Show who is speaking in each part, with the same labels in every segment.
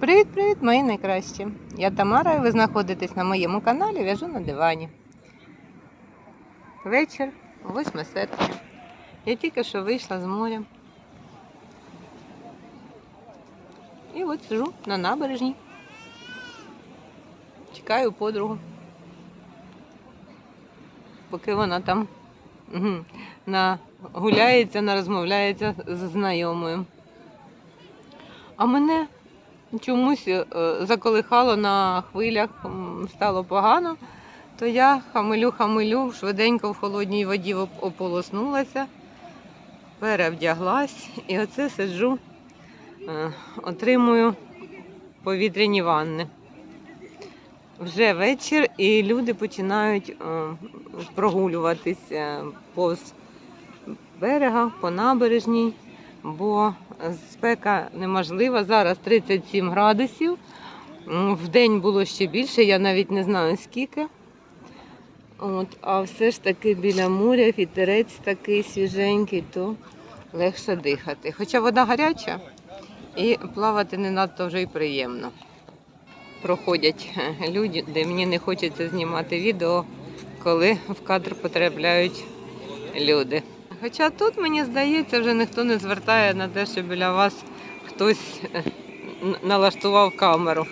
Speaker 1: Привіт-привіт, мої найкращі! Я Тамара, і ви знаходитесь на моєму каналі В'яжу на дивані. Вечір, 8 серпня. Я тільки що вийшла з моря. І от сижу на набережній. Чекаю подругу. Поки вона там на, гуляється, нарозмовляється з знайомою. А мене чомусь е, заколихало на хвилях, стало погано, то я хамилю-хамилю, швиденько в холодній воді ополоснулася, перевдяглась і оце сиджу, е, отримую повітряні ванни. Вже вечір, і люди починають е, прогулюватися повз берега по набережній, бо спека неможлива. Зараз 37 градусів. В день було ще більше, я навіть не знаю скільки. От, а все ж таки біля моря вітерець такий свіженький, то легше дихати. Хоча вода гаряча і плавати не надто вже й приємно. Проходять е, люди, де мені не хочеться знімати відео, коли в кадр потрапляють люди. Хоча тут, мені здається, вже ніхто не звертає на те, що біля вас хтось е, налаштував камеру.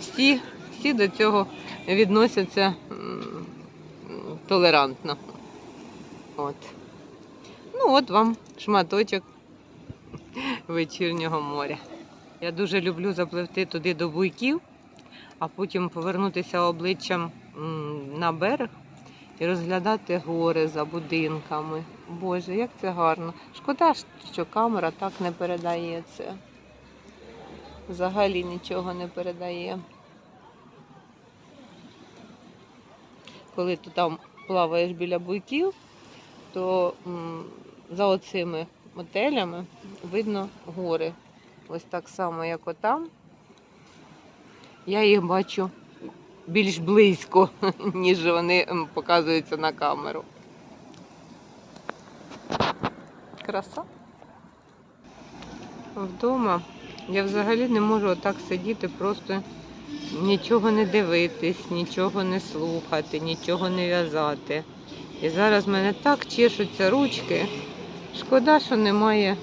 Speaker 1: Всі, всі до цього відносяться толерантно. От. Ну, от вам шматочок вечірнього моря. Я дуже люблю запливти туди до буйків, а потім повернутися обличчям на берег і розглядати гори за будинками. Боже, як це гарно. Шкода, що камера так не передає це. Взагалі нічого не передає. Коли ти там плаваєш біля буйків, то за оцими мотелями видно гори. Ось так само, як отам. Я їх бачу більш близько, ніж вони показуються на камеру. Краса. Вдома я взагалі не можу отак сидіти, просто нічого не дивитись, нічого не слухати, нічого не в'язати. І зараз в мене так чешуться ручки. Шкода, що немає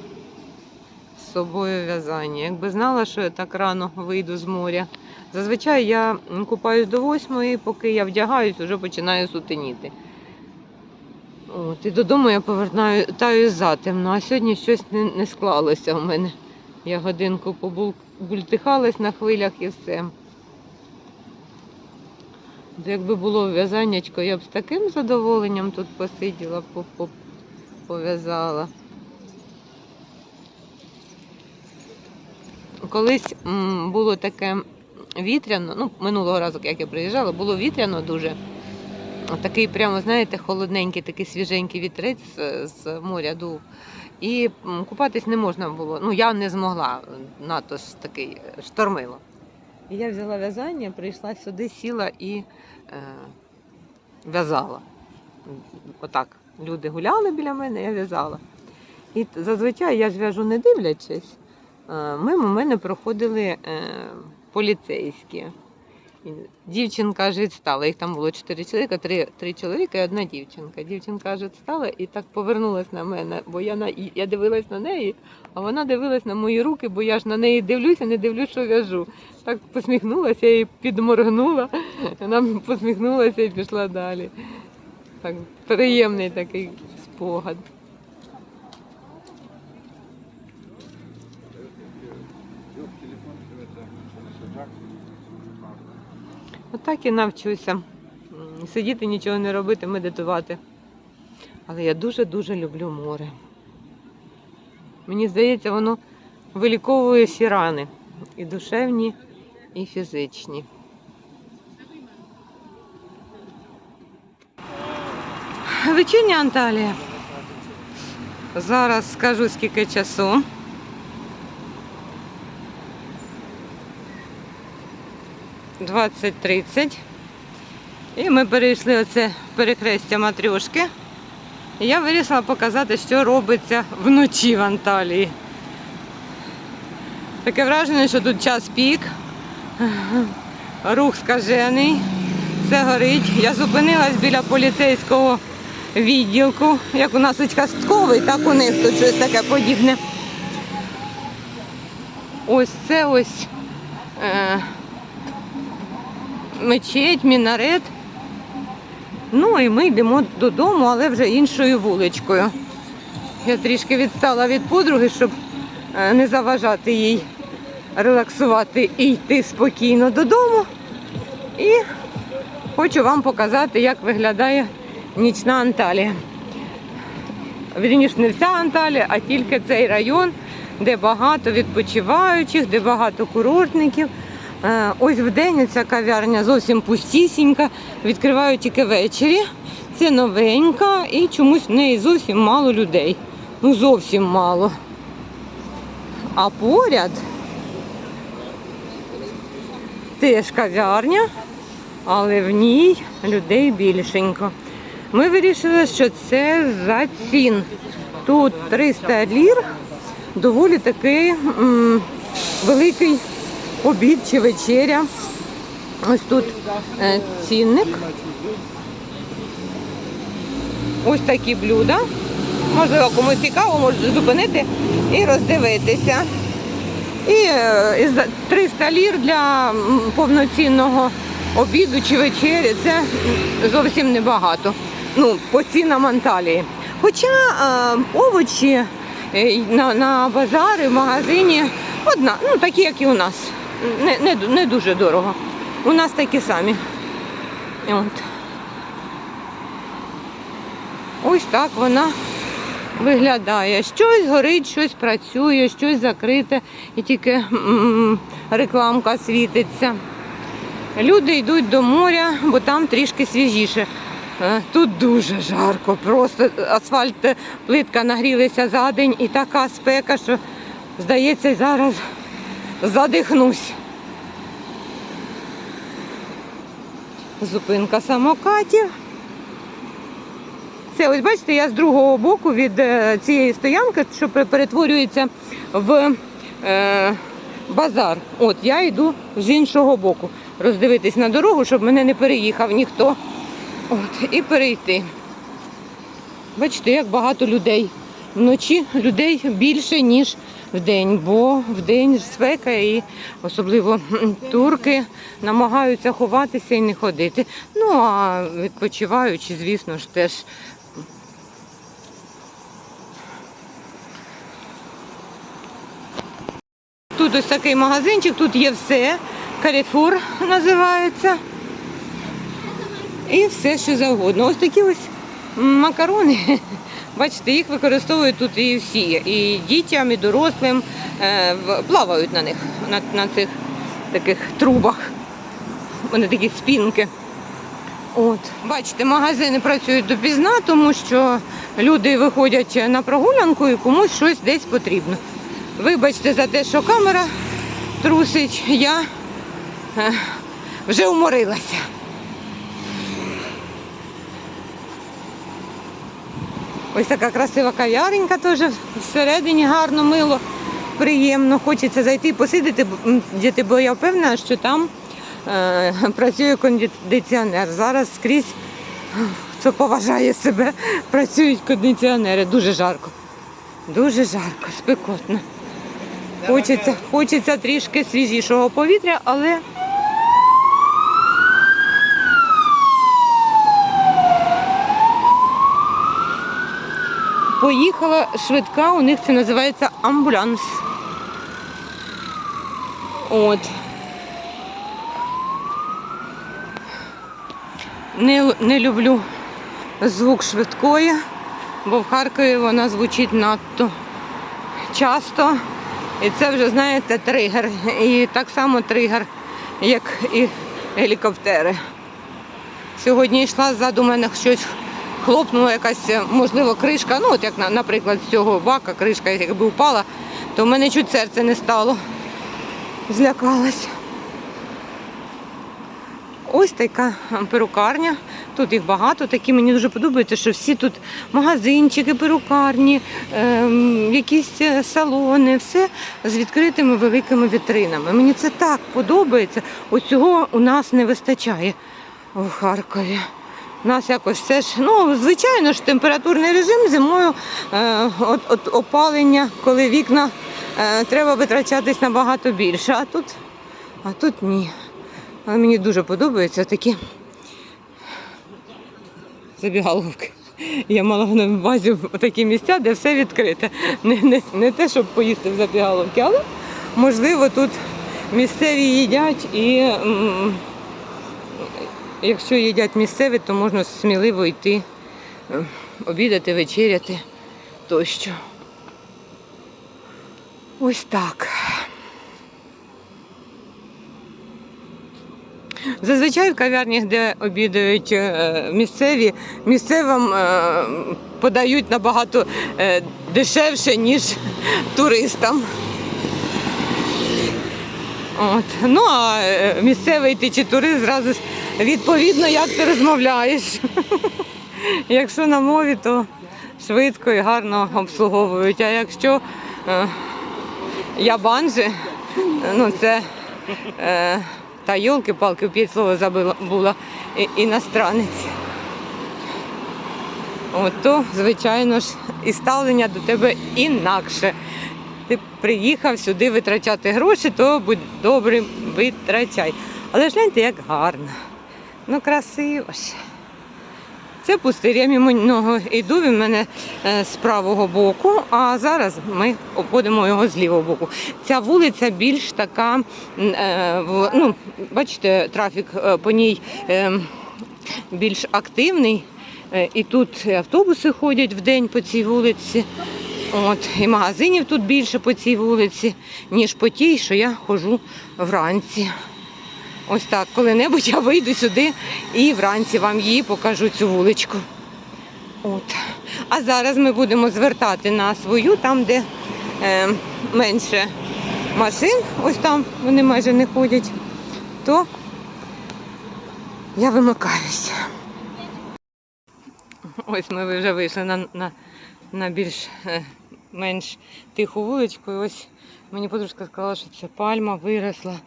Speaker 1: з собою в'язання. Якби знала, що я так рано вийду з моря. Зазвичай я купаюсь до восьмої, поки я вдягаюсь, вже починаю сутеніти. От, і додому я повертаюсь затемно, а сьогодні щось не, не склалося у мене. Я годинку побультихалась на хвилях і все. То Якби було в'язаннячко, я б з таким задоволенням тут посиділа, по- по- пов'язала. Колись було таке вітряно, ну, минулого разу, як я приїжджала, було вітряно дуже. Такий прямо, знаєте, холодненький, такий свіженький вітрець з, моря дув. І купатись не можна було. Ну, я не змогла, надто ж такий е, штормило. І я взяла в'язання, прийшла сюди, сіла і е, в'язала. Отак. Люди гуляли біля мене, я в'язала. І зазвичай я ж в'яжу не дивлячись. Е, Мимо мене проходили е, поліцейські. Дівчинка аж відстала. Їх там було чотири чоловіка, три, три чоловіка і одна дівчинка. Дівчинка аж відстала і так повернулась на мене, бо я на я дивилась на неї, а вона дивилась на мої руки, бо я ж на неї дивлюся, не дивлюсь, що в'яжу. Так посміхнулася і підморгнула. Вона посміхнулася і пішла далі. Так, приємний такий спогад. Отак і навчуся. Сидіти, нічого не робити, медитувати. Але я дуже-дуже люблю море. Мені здається, воно виліковує всі рани. І душевні, і фізичні. Вечірня Анталія. Зараз скажу скільки часу. Двадцять тридцять. І ми перейшли оце перехрестя матрьошки. І я вирішила показати, що робиться вночі в Анталії. Таке враження, що тут час пік, рух скажений, все горить. Я зупинилась біля поліцейського відділку. Як у нас участковий, так у них тут щось таке подібне. Ось це ось е, мечеть, мінарет. Ну і ми йдемо додому, але вже іншою вуличкою. Я трішки відстала від подруги, щоб е, не заважати їй релаксувати і йти спокійно додому. І хочу вам показати, як виглядає нічна Анталія. Вірніше, не вся Анталія, а тільки цей район, де багато відпочиваючих, де багато курортників. Е, Ось в день ця кав'ярня зовсім пустісінька, відкривають тільки ввечері. Це новенька і чомусь в неї зовсім мало людей. Ну зовсім мало. А поряд теж кав'ярня, але в ній людей більшенько. Ми вирішили, що це за цін. Тут 300 лір, доволі такий м, великий обід чи вечеря. Ось тут е, цінник. Ось такі блюда. Можливо, комусь цікаво, можете зупинити і роздивитися. І е, за 300 лір для повноцінного обіду чи вечері це зовсім небагато. Ну, по цінам Анталії. Хоча е, овочі е, на, на базарі, в магазині одна, ну такі, як і у нас. Не, не, не дуже дорого. У нас такі самі. От. Ось так вона виглядає. Щось горить, щось працює, щось закрите і тільки рекламка світиться. Люди йдуть до моря, бо там трішки свіжіше. Е, Тут дуже жарко, просто асфальт, е, плитка нагрілися за день і така спека, що здається, зараз задихнусь. Зупинка самокатів. Це ось бачите, я з другого боку від е, цієї стоянки, що перетворюється в е, базар. От я йду з іншого боку. Роздивитись на дорогу, щоб мене не переїхав ніхто. От, і перейти. Бачите, як багато людей. Вночі людей більше, ніж вдень, бо вдень спека і особливо турки намагаються ховатися і не ходити. Ну а відпочиваючи, звісно ж, теж Тут ось такий магазинчик, тут є все. Каріфур називається. І все, що завгодно. Ось такі ось макарони. Бачите, їх використовують тут і всі. І дітям, і дорослим е, плавають на них, на, на цих таких трубах. Вони такі спінки. От, бачите, магазини працюють допізна, тому що люди виходять на прогулянку і комусь щось десь потрібно. Вибачте за те, що камера трусить, я е, вже уморилася. Ось така красива кав'яренька теж всередині гарно, мило, приємно. Хочеться зайти і посидіти, діти, бо я впевнена, що там е, працює кондиціонер. Зараз скрізь, хто поважає себе, працюють кондиціонери. Дуже жарко. Дуже жарко, спекотно. Хочеться, хочеться трішки свіжішого повітря, але поїхала швидка, у них це називається амбулянс. От. Не, не люблю звук швидкої, бо в Харкові вона звучить надто часто. І це вже, знаєте, тригер. І так само тригер, як і гелікоптери. Сьогодні йшла ззаду мене щось хлопнула якась, е, можливо, кришка. Ну, от як, наприклад, з цього бака кришка, якби впала, то в мене чуть серце не стало. Злякалась. Ось така перукарня. Тут їх багато, такі мені дуже подобається, що всі тут магазинчики, перукарні, ем, якісь е, салони, все з відкритими великими вітринами. Мені це так подобається. Оцього у нас не вистачає в Харкові. Нас якось все ж, ну, звичайно ж, температурний режим зимою е, от, от опалення, коли вікна е, треба витрачатись набагато більше. А тут, а тут ні. Але мені дуже подобаються такі забігаловки. Я мала на увазі такі місця, де все відкрите. Не, не, не те, щоб поїсти в забігаловки, але можливо тут місцеві їдять і якщо їдять місцеві, то можна сміливо йти е, обідати, вечеряти тощо. Ось так. Зазвичай в кав'ярнях, де обідають е, місцеві, місцевим е, подають набагато дешевше, ніж туристам. От. Ну, а місцевий ти чи турист зразу відповідно, як ти розмовляєш. Якщо на мові, то швидко і гарно обслуговують. А якщо е, я банжи, ну це е, та йолки-палки, п'ять слова забула була і, іностранець. От то, звичайно ж, і ставлення до тебе інакше. Ти приїхав сюди витрачати гроші, то будь добрим, витрачай. Але ж гляньте, як гарно. Ну, красиво ж. Це пустир, я мимо нього йду, він мене е, з правого боку, а зараз ми обходимо його з лівого боку. Ця вулиця більш така, е, ну, бачите, трафік е, по ній е, більш активний. І тут автобуси ходять в день по цій вулиці. От, і магазинів тут більше по цій вулиці, ніж по тій, що я ходжу вранці. Ось так, коли-небудь я вийду сюди і вранці вам її покажу цю вуличку. От. А зараз ми будемо звертати на свою, там, де е, менше машин, ось там вони майже не ходять, то я вимикаюся. Ось ми вже вийшли на, на, на більш е, менш тиху вуличку. І ось мені подружка сказала, що ця пальма виросла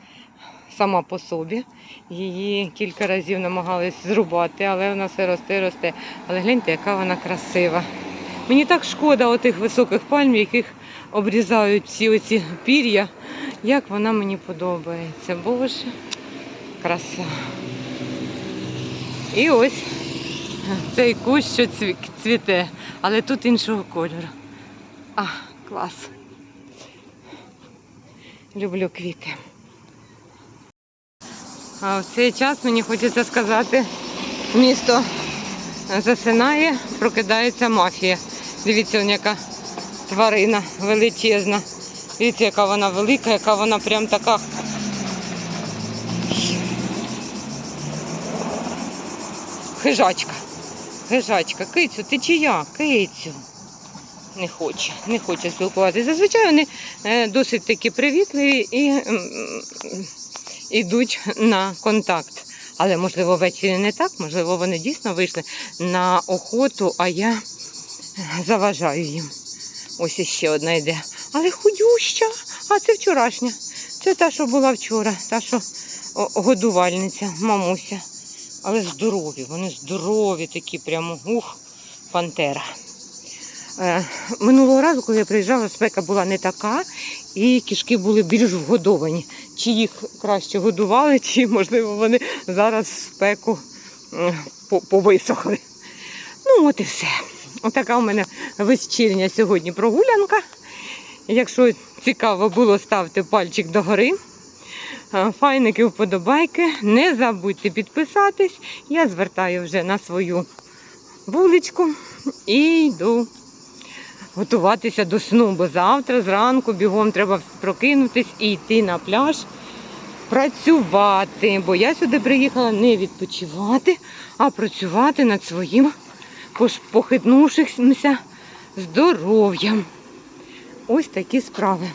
Speaker 1: сама по собі. Її кілька разів намагались зрубати, але вона все росте, росте. Але гляньте, яка вона красива. Мені так шкода отих високих пальм, яких обрізають всі оці пір'я. Як вона мені подобається. Боже, краса. І ось цей кущ, що цвіте, але тут іншого кольору. А, клас. Люблю квіти. А в цей час мені хочеться сказати, місто засинає, прокидається мафія. Дивіться, яка тварина величезна. Дивіться, яка вона велика, яка вона прям така. Хижачка. Хижачка. Кицю, ти чия? Кицю. Не хоче, не хоче спілкуватися. Зазвичай вони е, досить такі привітливі і йдуть на контакт. Але можливо ввечері не так, можливо, вони дійсно вийшли на охоту, а я заважаю їм. Ось іще одна йде. Але худюща, а це вчорашня. Це та, що була вчора, та, що годувальниця, мамуся. Але здорові, вони здорові такі, прямо ух, пантера. Е, минулого разу, коли я приїжджала, спека була не така, і кішки були більш вгодовані. Чи їх краще годували, чи, можливо, вони зараз спеку е, повисохли. Ну, от і все. Отака у мене вечірня сьогодні прогулянка. Якщо цікаво було, ставте пальчик догори. Е, Файники вподобайки. Не забудьте підписатись. Я звертаю вже на свою вуличку і йду готуватися до сну, бо завтра зранку бігом треба прокинутись і йти на пляж працювати. Бо я сюди приїхала не відпочивати, а працювати над своїм похитнувшимся здоров'ям. Ось такі справи.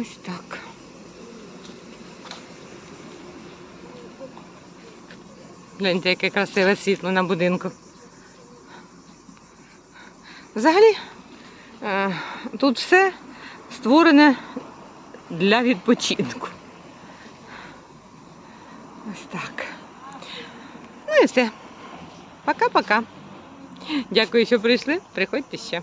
Speaker 1: Ось Так. Гляньте, яке красиве світло на будинку. Взагалі, е, тут все створене для відпочинку. Ось так. Ну і все. Пока-пока. Дякую, що прийшли. Приходьте ще.